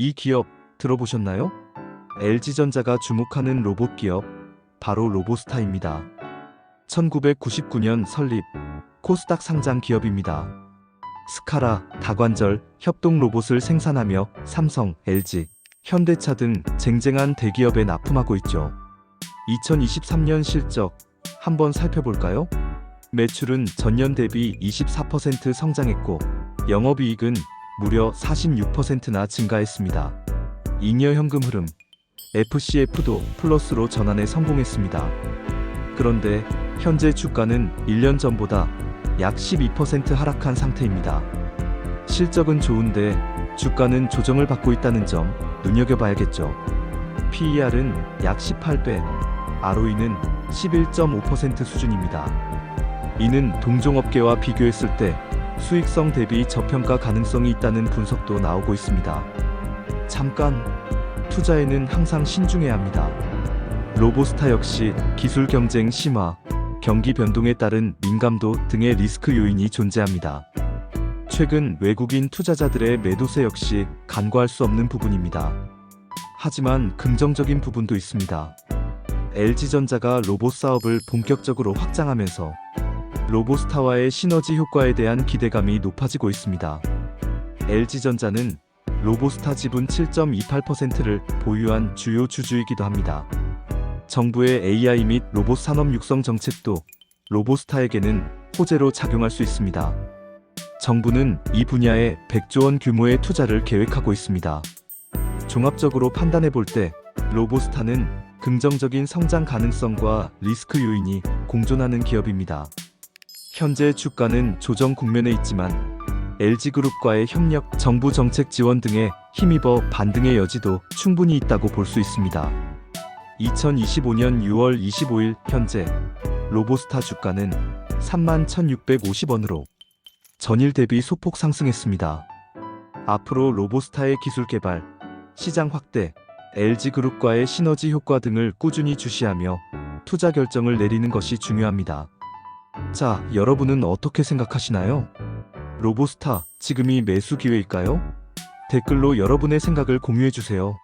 이 기업 들어보셨나요? LG전자가 주목하는 로봇 기업 바로 로보스타입니다. 1999년 설립 코스닥 상장 기업입니다. 스카라, 다관절, 협동 로봇을 생산하며 삼성, LG, 현대차 등 쟁쟁한 대기업에 납품하고 있죠. 2023년 실적 한번 살펴볼까요? 매출은 전년 대비 24% 성장했고 영업이익은 무려 46%나 증가했습니다. 잉여 현금 흐름 FCF도 플러스로 전환에 성공했습니다. 그런데 현재 주가는 1년 전보다 약 12% 하락한 상태입니다. 실적은 좋은데 주가는 조정을 받고 있다는 점 눈여겨봐야겠죠. PER은 약 18배, ROE는 11.5% 수준입니다. 이는 동종업계와 비교했을 때 수익성 대비 저평가 가능성이 있다는 분석도 나오고 있습니다. 잠깐, 투자에는 항상 신중해야 합니다. 로보스타 역시 기술 경쟁 심화, 경기 변동에 따른 민감도 등의 리스크 요인이 존재합니다. 최근 외국인 투자자들의 매도세 역시 간과할 수 없는 부분입니다. 하지만 긍정적인 부분도 있습니다. LG전자가 로봇 사업을 본격적으로 확장하면서 로보스타와의 시너지 효과에 대한 기대감이 높아지고 있습니다. LG전자는 로보스타 지분 7.28%를 보유한 주요 주주이기도 합니다. 정부의 AI 및 로봇 산업 육성 정책도 로보스타에게는 호재로 작용할 수 있습니다. 정부는 이 분야에 100조 원 규모의 투자를 계획하고 있습니다. 종합적으로 판단해 볼 때 로보스타는 긍정적인 성장 가능성과 리스크 요인이 공존하는 기업입니다. 현재 주가는 조정 국면에 있지만 LG그룹과의 협력, 정부 정책 지원 등에 힘입어 반등의 여지도 충분히 있다고 볼 수 있습니다. 2025년 6월 25일 현재 로보스타 주가는 31,650원으로 전일 대비 소폭 상승했습니다. 앞으로 로보스타의 기술 개발, 시장 확대, LG그룹과의 시너지 효과 등을 꾸준히 주시하며 투자 결정을 내리는 것이 중요합니다. 자, 여러분은 어떻게 생각하시나요? 로보스타, 지금이 매수 기회일까요? 댓글로 여러분의 생각을 공유해 주세요.